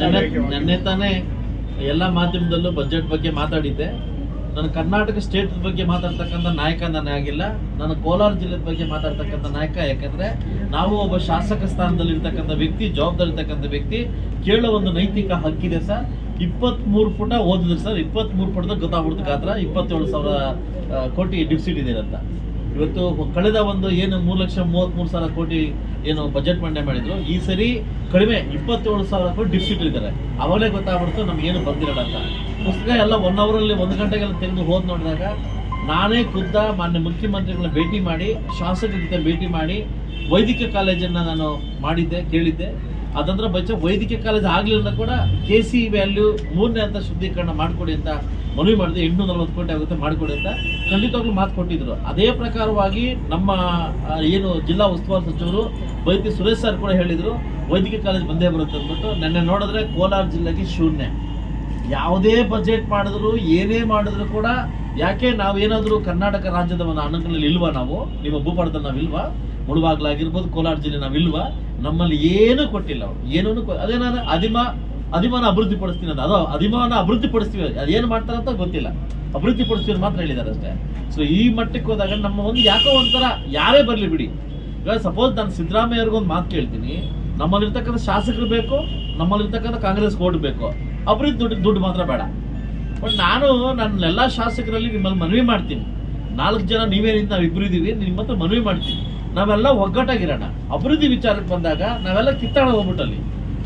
ನೆನ್ನೆ ನೆನ್ನೆ ತಾನೇ ಎಲ್ಲ ಮಾಧ್ಯಮದಲ್ಲೂ ಬಜೆಟ್ ಬಗ್ಗೆ ಮಾತಾಡಿದ್ದೆ. ನಾನು ಕರ್ನಾಟಕ ಸ್ಟೇಟ್ ಬಗ್ಗೆ ಮಾತಾಡ್ತಕ್ಕಂಥ ನಾಯಕ ನಾನು ಆಗಿಲ್ಲ. ನಾನು ಕೋಲಾರ ಜಿಲ್ಲೆ ಬಗ್ಗೆ ಮಾತಾಡ್ತಕ್ಕಂಥ ನಾಯಕ. ಯಾಕಂದ್ರೆ ನಾವು ಒಬ್ಬ ಶಾಸಕ ಸ್ಥಾನದಲ್ಲಿ ಇರ್ತಕ್ಕಂಥ ವ್ಯಕ್ತಿ ಜವಾಬ್ದಾರಿ ಇರ್ತಕ್ಕಂಥ ವ್ಯಕ್ತಿ. ಕೇಳೋ ಒಂದು ನೈತಿಕ ಹಕ್ಕಿದೆ ಸರ್. ಇಪ್ಪತ್ಮೂರು ಪುಟ ಓದಿದ್ರು ಸರ್. ಇಪ್ಪತ್ಮೂರು ಪುಟದಾಗ ಗೊತ್ತಾಗ್ಬಿಡ್ತು ಗಾತ್ರ. ಇಪ್ಪತ್ತೇಳು ಸಾವಿರ ಕೋಟಿ ಡಿಪ್ಸಿಟ್ ಇದೆ ಅಂತ. ಇವತ್ತು ಕಳೆದ ಒಂದು ಏನು ಮೂರು ಲಕ್ಷ ಮೂವತ್ಮೂರು ಸಾವಿರ ಕೋಟಿ ಏನು ಬಜೆಟ್ ಮಂಡನೆ ಮಾಡಿದ್ರು, ಈ ಸರಿ ಕಡಿಮೆ ಇಪ್ಪತ್ತೇಳು ಸಾವಿರ ಕೋಟಿ ಡಿಫಿಸಿಟ್ ಇದ್ದಾರೆ. ಅವಾಗಲೇ ಗೊತ್ತಾಗ್ಬಿಡ್ತು, ನಮ್ಗೆ ಏನು ಬಂದಿರಲ್ಲ ಅಂತ. ಪುಸ್ತಕ ಎಲ್ಲ ಒನ್ ಅವರಲ್ಲಿ ಒಂದು ಗಂಟೆಗೆಲ್ಲ ತೆಗೆದು ಹೋದ್ ನೋಡಿದಾಗ ನಾನೇ ಖುದ್ದ ಮಾನ್ಯ ಮುಖ್ಯಮಂತ್ರಿಗಳನ್ನ ಭೇಟಿ ಮಾಡಿ, ಶಾಸಕರ ಜೊತೆ ಭೇಟಿ ಮಾಡಿ, ವೈದ್ಯಕೀಯ ಕಾಲೇಜನ್ನು ನಾನು ಮಾಡಿದ್ದೆ, ಕೇಳಿದ್ದೆ. ಅದಂದ್ರೆ ಬಚ್ಚ ವೈದ್ಯಕೀಯ ಕಾಲೇಜ್ ಆಗ್ಲಿಲ್ಲ ಕೂಡ ಕೆ ಸಿ ವ್ಯಾಲ್ಯೂ ಮೂರನೇ ಅಂತ ಶುದ್ಧೀಕರಣ ಮಾಡಿಕೊಡಿ ಅಂತ ಮನವಿ ಮಾಡಿದೆ ಎಂಟು ನಲವತ್ತು ಕೋಟಿ ಆಗುತ್ತೆ ಮಾಡಿಕೊಡಿ ಅಂತ ಖಂಡಿತವಾಗ್ಲೂ ಮಾತು ಕೊಟ್ಟಿದ್ರು. ಅದೇ ಪ್ರಕಾರವಾಗಿ ನಮ್ಮ ಏನು ಜಿಲ್ಲಾ ಉಸ್ತುವಾರಿ ಸಚಿವರು ವೈದ್ಯ ಸುರೇಶ್ ಸರ್ ಕೂಡ ಹೇಳಿದರು, ವೈದ್ಯಕೀಯ ಕಾಲೇಜ್ ಬಂದೇ ಬರುತ್ತೆ ಅಂದ್ಬಿಟ್ಟು ನೆನ್ನೆ ನೋಡಿದ್ರೆ ಕೋಲಾರ ಜಿಲ್ಲೆಗೆ ಶೂನ್ಯ. ಯಾವುದೇ ಬಜೆಟ್ ಮಾಡಿದ್ರು, ಏನೇ ಮಾಡಿದ್ರು ಕೂಡ ಯಾಕೆ ನಾವೇನಾದರೂ ಕರ್ನಾಟಕ ರಾಜ್ಯದ ಒಂದು ಅನುಕೂಲದಲ್ಲಿ ಇಲ್ವಾ ನಾವು? ನಿಮ್ಮ ಭೂಪಟದಲ್ಲಿ ನಾವು ಇಲ್ವಾ? ಮುಳುಬಾಗ್ಲಾಗಿರ್ಬೋದು, ಕೋಲಾರ ಜಿಲ್ಲೆ ನಾವು ಇಲ್ವಾ? ನಮ್ಮಲ್ಲಿ ಏನೂ ಕೊಟ್ಟಿಲ್ಲ ಅವ್ರು. ಏನೂ ಅದೇನಾದ್ರೆ ಅದಿಮ ಅದಿಮಾನ ಅಭಿವೃದ್ಧಿ ಪಡಿಸ್ತೀನಿ ಅಂತ ಅದು ಅಧಿಮಾನ ಅಭಿವೃದ್ಧಿ ಪಡಿಸ್ತೀವಿ ಅದೇನು ಮಾಡ್ತಾರೆ ಅಂತ ಗೊತ್ತಿಲ್ಲ. ಅಭಿವೃದ್ಧಿ ಪಡಿಸ್ತೀವಿ ಮಾತ್ರ ಹೇಳಿದ್ದಾರೆ ಅಷ್ಟೇ. ಸೊ ಈ ಮಟ್ಟಕ್ಕೆ ಹೋದಾಗ ನಮ್ಮ ಒಂದು ಯಾಕೋ ಒಂಥರ ಯಾರೇ ಬರಲಿ ಬಿಡಿ. ಇವಾಗ ಸಪೋಸ್ ನಾನು ಸಿದ್ದರಾಮಯ್ಯ ಅವ್ರಿಗೆ ಒಂದು ಮಾತು ಕೇಳ್ತೀನಿ. ನಮ್ಮಲ್ಲಿರ್ತಕ್ಕಂಥ ಶಾಸಕರು ಬೇಕು, ನಮ್ಮಲ್ಲಿರ್ತಕ್ಕಂಥ ಕಾಂಗ್ರೆಸ್ ಓಟ್ ಬೇಕು. ಅಭಿವೃದ್ಧಿ ದುಡ್ಡು ದುಡ್ಡು ಮಾತ್ರ ಬೇಡ. ಬಟ್ ನಾನು ನನ್ನ ಎಲ್ಲ ಶಾಸಕರಲ್ಲಿ ನಿಮ್ಮಲ್ಲಿ ಮನವಿ ಮಾಡ್ತೀನಿ. ನಾಲ್ಕು ಜನ ನೀವೇನಿಂದ ನಾವು ಇಬ್ಬರು ಇದ್ದೀವಿ ನಿಮ್ಮ ಹತ್ರ ಮನವಿ ಮಾಡ್ತೀನಿ. ನಾವೆಲ್ಲ ಒಗ್ಗಟ್ಟಾಗಿರೋಣ. ಅಭಿವೃದ್ಧಿ ವಿಚಾರಕ್ಕೆ ಬಂದಾಗ ನಾವೆಲ್ಲ ಕಿತ್ತಾಳ ಹೋಗ್ಬಿಟ್ಟಲ್ಲಿ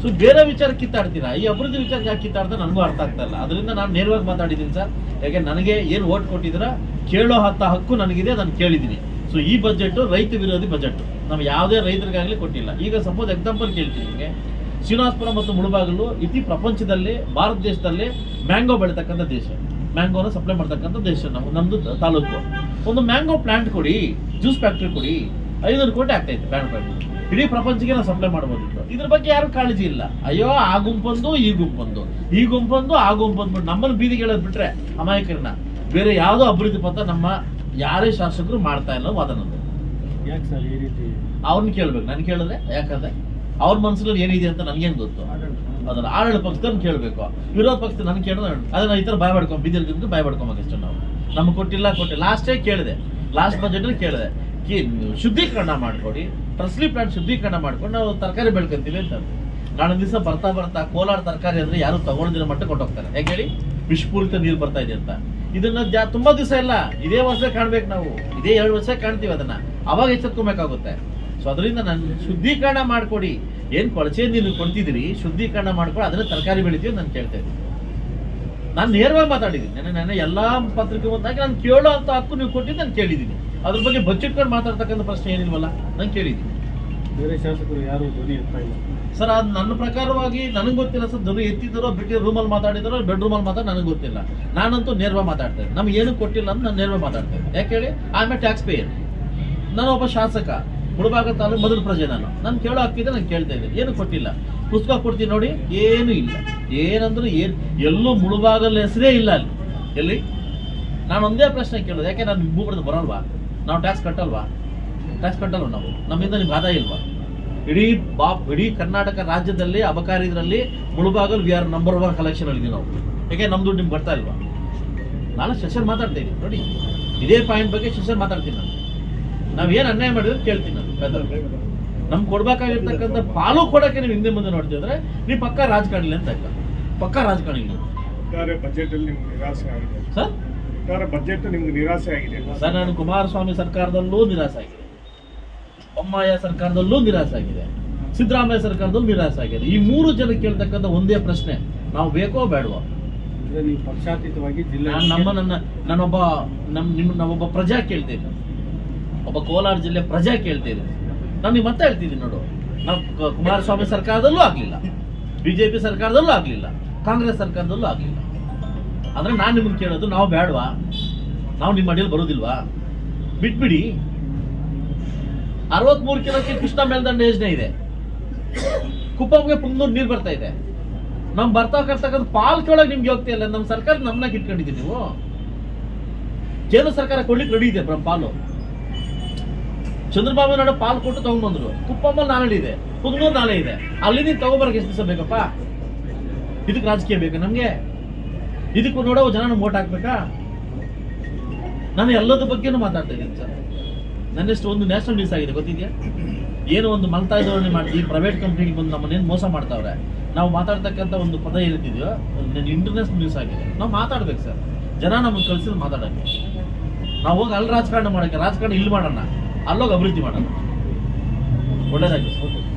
ಸೊ ಬೇರೆ ವಿಚಾರ ಕಿತ್ತಾಡ್ತೀರಾ? ಈ ಅಭಿವೃದ್ಧಿ ವಿಚಾರ ಯಾಕೆ ಕಿತ್ತಾಡ್ತಾ ನನಗೂ ಅರ್ಥ ಆಗ್ತಾ ಇಲ್ಲ. ಅದರಿಂದ ನಾನು ನೇರವಾಗಿ ಮಾತಾಡಿದ್ದೀನಿ ಸರ್. ಯಾಕೆ ನನಗೆ ಏನು ಓಟ್ ಕೊಟ್ಟಿದ್ದೀರ? ಕೇಳೋ ಹತ್ತ ಹಕ್ಕು ನನಗಿದೆ ನಾನು ಕೇಳಿದ್ದೀನಿ. ಸೊ ಈ ಬಜೆಟ್ ರೈತ ವಿರೋಧಿ ಬಜೆಟ್ ನಾವು ಯಾವುದೇ ರೈತರಿಗಾಗಲಿ ಕೊಟ್ಟಿಲ್ಲ. ಈಗ ಸಪೋಸ್ ಎಕ್ಸಾಂಪಲ್ ಕೇಳ್ತೀನಿ ನಿಮಗೆ. ಶ್ರೀನಿವಾಸಪುರ ಮತ್ತು ಮುಳುಬಾಗಿಲು ಇತಿ ಪ್ರಪಂಚದಲ್ಲಿ, ಭಾರತ ದೇಶದಲ್ಲಿ ಮ್ಯಾಂಗೋ ಬೆಳೀತಕ್ಕಂಥ ದೇಶ. ಮ್ಯಾಂಗೋನ ಸಪ್ಲೈ ಮಾಡ್ತಕ್ಕಂಥ ದೇಶ ನಮ್ಮ ನಮ್ಮದು ತಾಲೂಕು. ಒಂದು ಮ್ಯಾಂಗೋ ಪ್ಲಾಂಟ್ ಕೊಡಿ ಜ್ಯೂಸ್ ಫ್ಯಾಕ್ಟ್ರಿ ಕೊಡಿ. ಐನೂರು ಕೋಟಿ ಆಗ್ತೈತೆ ಮ್ಯಾಂಗೋ ಫ್ಯಾಕ್ಟ್ರಿ ಇಡೀ ಪ್ರಪಂಚಕ್ಕೆ ನಾವು ಸಪ್ಲೈ ಮಾಡ್ಬೋದಿತ್ತು. ಇದ್ರ ಬಗ್ಗೆ ಯಾರು ಕಾಳಜಿ ಇಲ್ಲ. ಅಯ್ಯೋ ಆ ಗುಂಪೊಂದು ಈ ಗುಂಪೊಂದು ಈ ಗುಂಪೊಂದು ಆ ಗುಂಪೊಂದು ನಮ್ಮನ್ನು ಬೀದಿ ಹೇಳೋದು ಬಿಟ್ರೆ ಅಮಾಯಕರನ್ನ ಬೇರೆ ಯಾವುದೋ ಅಭಿವೃದ್ಧಿ ಪತ್ರ ನಮ್ಮ ಯಾರೇ ಶಾಸಕರು ಮಾಡ್ತಾ ಇಲ್ಲ ವಾದ ನಂದು ಯಾಕೆ ಸರ್ ಈ ರೀತಿ? ಅವ್ರನ್ನ ಕೇಳ್ಬೇಕು. ನಾನು ಕೇಳಿದ್ರೆ? ಯಾಕಂದ್ರೆ? ಅವ್ರ ಮನಸ್ಸಲ್ಲಿ ಏನಿದೆ ಅಂತ ನನ್ಗೇನ್ ಗೊತ್ತು? ಅದನ್ನ ಆಡಳಿತ ಪಕ್ಷದವ್ರನ್ನ ಕೇಳಬೇಕು. ವಿರೋಧ ಪಕ್ಷ ನನ್ ಕೇಳಿದ್ರೆ ಅದನ್ನ ಈ ತರ ಭಯ ಪಡ್ಕೊಂಡ್ ಬಿದ್ದಿರ್ಗಿಂತ ಭಯ ಪಡ್ಕೊಂಬೇಕಷ್ಟೇ ನಾವು. ನಮ್ಗೆ ಕೊಟ್ಟಿಲ್ಲ ಕೊಟ್ಟಿಲ್ಲ. ಲಾಸ್ಟೇ ಕೇಳಿದೆ. ಲಾಸ್ಟ್ ಬಜೆಟ್ ಕೇಳಿದೆ. ಶುದ್ಧೀಕರಣ ಮಾಡ್ಕೊಡಿ. ಟ್ರಸ್ಲಿ ಪ್ಲಾಂಟ್ ಶುದ್ಧೀಕರಣ ಮಾಡ್ಕೊಂಡು. ನಾವು ತರಕಾರಿ ಬೆಳ್ಕೊಂತೀವಿ ಅಂತ ನಾಳೆ ದಿವಸ ಬರ್ತಾ ಬರ್ತಾ ಕೋಲಾರ ತರಕಾರಿ ಅಂದ್ರೆ ಯಾರು ತಗೊಳ್ದಿರೋ ಮಟ್ಟ ಕೊಟ್ಟೋಗ್ತಾರೆ ಯಾಕೆ ಹೇಳಿ? ವಿಷಪೂರಿತ ನೀರು ಬರ್ತಾ ಇದೆ ಅಂತ. ಇದನ್ನ ತುಂಬಾ ದಿವಸ ಇಲ್ಲ. ಇದೇ ವರ್ಷ ಕಾಣ್ಬೇಕು ನಾವು. ಇದೇ ಎರಡು ವರ್ಷ ಕಾಣ್ತೀವಿ ಅದನ್ನ. ಅವಾಗ ಎಚ್ಚೆತ್ಕೊಬೇಕಾಗುತ್ತೆ. ಸೊ ಅದರಿಂದ ನಾನು ಶುದ್ಧೀಕರಣ ಮಾಡ್ಕೊಡಿ. ಏನು ಕೊಳಚೆ ನೀರು ಕೊಡ್ತಿದ್ದೀರಿ, ಶುದ್ಧೀಕರಣ ಮಾಡ್ಕೊಂಡು. ಅದನ್ನ ತರಕಾರಿ ಬೆಳಿತೀವಿ ನಾನು ಕೇಳ್ತಾ ಇದ್ದೀನಿ. ನಾನು ನೇರವಾಗಿ ಮಾತಾಡಿದ್ದೀನಿ. ನನ್ನ ನನ್ನ ಎಲ್ಲಾ ಪತ್ರಿಕೆ ಬಂದಾಗ ನಾನು ಕೇಳೋ ಅಂತ ಹಕ್ಕು ನೀವು ಕೊಟ್ಟಿದ್ದು ನಾನು ಕೇಳಿದ್ದೀನಿ. ಅದ್ರ ಬಗ್ಗೆ ಬಚ್ಚಿಟ್ಕೊಂಡು ಮಾತಾಡ್ತಕ್ಕಂಥ ಪ್ರಶ್ನೆ ಏನಿಲ್ವಲ್ಲ ನಾನು ಕೇಳಿದ್ದೀನಿ ಬೇರೆ ಶಾಸಕರು ಯಾರು ಧ್ವನಿ ಎತ್ತಾ ಇಲ್ಲ. ಸರ್ ಅದು ನನ್ನ ಪ್ರಕಾರವಾಗಿ ನನಗೆ ಗೊತ್ತಿಲ್ಲ ಸರ್ ಧ್ವನಿ ಎತ್ತಿದ್ದಾರೋ ಬಿಟ್ಟು ರೂಮಲ್ಲಿ ಮಾತಾಡಿದಾರೋ ಬೆಡ್ರೂಮಲ್ಲಿ ಮಾತಾಡಿ ನನಗೆ ಗೊತ್ತಿಲ್ಲ. ನಾನಂತೂ ನೇರವಾಗಿ ಮಾತಾಡ್ತೇನೆ ನಮ್ಗೆ ಏನು ಕೊಟ್ಟಿಲ್ಲ ಅಂತ ನಾನು ನೇರವಾಗಿ ಮಾತಾಡ್ತೇನೆ ಯಾಕೆ ಹೇಳಿ? I am a tax payer ನಾನು ಒಬ್ಬ ಶಾಸಕ. ಮುಳಬಾಗ ತಾಲೂಕು ಮೊದಲು ಪ್ರಜೆ ನಾನು. ನಾನು ಕೇಳೋ ಹಾಕಿದ್ರೆ ನಾನು ಕೇಳ್ತಾ ಇದ್ದೀನಿ. ಏನು ಕೊಟ್ಟಿಲ್ಲ. ಪುಸ್ತಕ ಕೊಡ್ತೀನಿ ನೋಡಿ ಏನು ಇಲ್ಲ. ಏನಂದ್ರೆ ಏನು ಎಲ್ಲೂ ಮುಳುಬಾಗಲ್ಲ ಹೆಸರೇ ಇಲ್ಲ ಅಲ್ಲಿ. ಎಲ್ಲಿ? ನಾನು ಒಂದೇ ಪ್ರಶ್ನೆ ಕೇಳೋದು. ಯಾಕೆ ನಾನು ಭೂಪಡೆದು ಬರಲ್ವಾ? ನಾವು ಟ್ಯಾಕ್ಸ್ ಕಟ್ಟಲ್ವಾ? ಟ್ಯಾಕ್ಸ್ ಕಟ್ಟಲ್ವ ನಾವು? ನಮ್ಮಿಂದ ನಿಮ್ಗೆ ಆದಾಯ ಇಲ್ವಾ? ಇಡೀ ಬಾ ಇಡೀ ಕರ್ನಾಟಕ ರಾಜ್ಯದಲ್ಲಿ ಅಬಕಾರಿ ಇದರಲ್ಲಿ Mulbagal we are number one collection ಅಲ್ಲಿ ನಾವು. ಯಾಕೆ ನಮ್ಮ ದುಡ್ಡು ನಿಮ್ಗೆ ಬರ್ತಾ ಇಲ್ವಾ? ನಾನು ಸೆಷನ್ ಮಾತಾಡ್ತಾ ಇದ್ದೀನಿ ನೋಡಿ. ಇದೇ ಪಾಯಿಂಟ್ ಬಗ್ಗೆ ಸೆಷನ್ ಮಾತಾಡ್ತೀನಿ ನಾನು. ನಾವೇನು ಅನ್ಯಾಯ ಮಾಡಿದ್ರೆ ಕೇಳ್ತೀನಿ ನಾನು. ನಮ್ಗೆ ಕೊಡ್ಬೇಕಾಗಿರ್ತಕ್ಕಂಥ ಪಾಲು ಕೊಡಕ್ಕೆ ನೀವು ಹಿಂದೆ ಮುಂದೆ ನೋಡ್ತಿದ್ರೆ ನೀವು ಪಕ್ಕ ರಾಜಕಾರಣಿ ಅಂತ ಇಲ್ಲ ಪಕ್ಕ ರಾಜಕಾರಣಿ ನೀವು ಸರ್? ಒಟ್ಟಾರೆ ಬಜೆಟ್ ನಿಮ್ಗೆ ನಿರಾಸೆ ಆಗಿದೆ. ಸರ್ ನಾನು ಕುಮಾರಸ್ವಾಮಿ ಸರ್ಕಾರದಲ್ಲೂ ನಿರಾಸೆ ಆಗಿದೆ. ಬೊಮ್ಮಾಯ ಸರ್ಕಾರದಲ್ಲೂ ನಿರಾಸೆ ಆಗಿದೆ. ಸಿದ್ದರಾಮಯ್ಯ ಸರ್ಕಾರದಲ್ಲೂ ನಿರಾಸೆ ಆಗಿದೆ. ಈ ಮೂರು ಜನ ಕೇಳ್ತಕ್ಕಂಥ ಒಂದೇ ಪ್ರಶ್ನೆ. ನಾವು ಬೇಕೋ ಬೇಡವೋ? ನೀವು ಪಕ್ಷಾತೀತವಾಗಿ ಜಿಲ್ಲೆ ನಾನು ನಮ್ಮ ನನ್ನ ನಾನೊಬ್ಬ ನಮ್ಮ ನಿಮ್ಮ ನಾವೊಬ್ಬ ಪ್ರಜಾ ಕೇಳ್ತೇನೆ. ಒಬ್ಬ ಕೋಲಾರ ಜಿಲ್ಲೆ ಪ್ರಜಾ ಕೇಳ್ತೇನೆ. ನಾನು ನೀವು ಮತ್ತೆ ಹೇಳ್ತಿದ್ದೀನಿ ನೋಡು. ನಾವು ಕುಮಾರಸ್ವಾಮಿ ಸರ್ಕಾರದಲ್ಲೂ ಆಗ್ಲಿಲ್ಲ. ಬಿಜೆಪಿ ಸರ್ಕಾರದಲ್ಲೂ ಆಗ್ಲಿಲ್ಲ. ಕಾಂಗ್ರೆಸ್ ಸರ್ಕಾರದಲ್ಲೂ ಆಗ್ಲಿಲ್ಲ. ಅಂದ್ರೆ ನಾನು ನಿಮ್ಗೆ ಕೇಳೋದು, ನಾವು ಬೇಡವಾ ನಾವು ನಿಮ್ಮ ಅಡಿಯಲ್ಲಿ ಬರೋದಿಲ್ವಾ? ಬಿಟ್ಬಿಡಿ. ಅರವತ್ಮೂರು ಕಿಲೋಕ್ಕೆ ಕೃಷ್ಣ ಮೇಲ್ದಂಡ ಯೋಜನೆ ಇದೆ. ಕುಪ್ಪಂಗೆ ಪುಂಗೂರು ನೀರು ಬರ್ತಾ ಇದೆ. ನಮ್ ಬರ್ತಾ ಕರ್ತಕ್ಕಂಥ ಪಾಲ್ಕೊಳಗೆ ನಿಮ್ಗೆ ಹೋಗ್ತಾ ಇಲ್ಲ ನಮ್ಮ ಸರ್ಕಾರ ನಮ್ಮನ್ನ ಇಟ್ಕೊಂಡಿದ್ದೀವಿ ನೀವು. ಕೇಂದ್ರ ಸರ್ಕಾರ ಕೊಡ್ಲಿಕ್ಕೆ ರೆಡಿ ಇದೆ ಪಾಲು. ಚಂದ್ರಬಾಬು ನಾಯ್ಡು ಪಾಲ್ ಕೊಟ್ಟು ತಗೊಂಡ್ಬಂದ್ರು ಕುಪ್ಪಮ್ಮ ನಾಳೆ ಇದೆ, ಪುಗ್ನೂರು ನಾಳೆ ಇದೆ. ಅಲ್ಲಿ ನೀನು ತಗೊಂಬರಕ್ಕೆ ಎಷ್ಟು ದಿವಸ ಬೇಕಪ್ಪ? ಇದಕ್ಕೆ ರಾಜಕೀಯ ಬೇಕಾ ನಮ್ಗೆ? ಇದಕ್ಕೂ ನೋಡೋ ಜನನ ಓಟ್ ಹಾಕ್ಬೇಕಾ? ನಾನು ಎಲ್ಲದ ಬಗ್ಗೆನೂ ಮಾತಾಡ್ತಾ ಇದ್ದೀನಿ ಸರ್. ನನ್ನೆಷ್ಟು ಒಂದು ನ್ಯಾಷನಲ್ ನ್ಯೂಸ್ ಆಗಿದೆ, ಗೊತ್ತಿದ್ಯಾ? ಏನೋ ಒಂದು ಮಲ್ತಾ ಧೋರಣೆ ಮಾಡಿ ಪ್ರೈವೇಟ್ ಕಂಪ್ನಿಗೆ ಬಂದು ನಮ್ಮನ್ನೇನು ಮೋಸ ಮಾಡ್ತಾವ್ರೆ? ನಾವು ಮಾತಾಡ್ತಕ್ಕಂಥ ಒಂದು ಪದ ಏನಿದೆಯೋ ಇಂಟರ್ನ್ಯಾಷನಲ್ ನ್ಯೂಸ್ ಆಗಿದೆ. ನಾವು ಮಾತಾಡ್ಬೇಕು ಸರ್. ಜನ ನಮಗೆ ಕಳಿಸಿದ್ ಮಾತಾಡೋಕ್ಕೆ. ನಾವು ಹೋಗಿ ಅಲ್ಲಿ ರಾಜಕಾರಣ ಮಾಡೋಕ್ಕೆ, ರಾಜಕಾರಣ ಇಲ್ಲಿ ಮಾಡೋಣ. ಅಲ್ಲೋಗಿ ಅಭಿವೃದ್ಧಿ ಮಾಡೋಣ. ಓಕೆ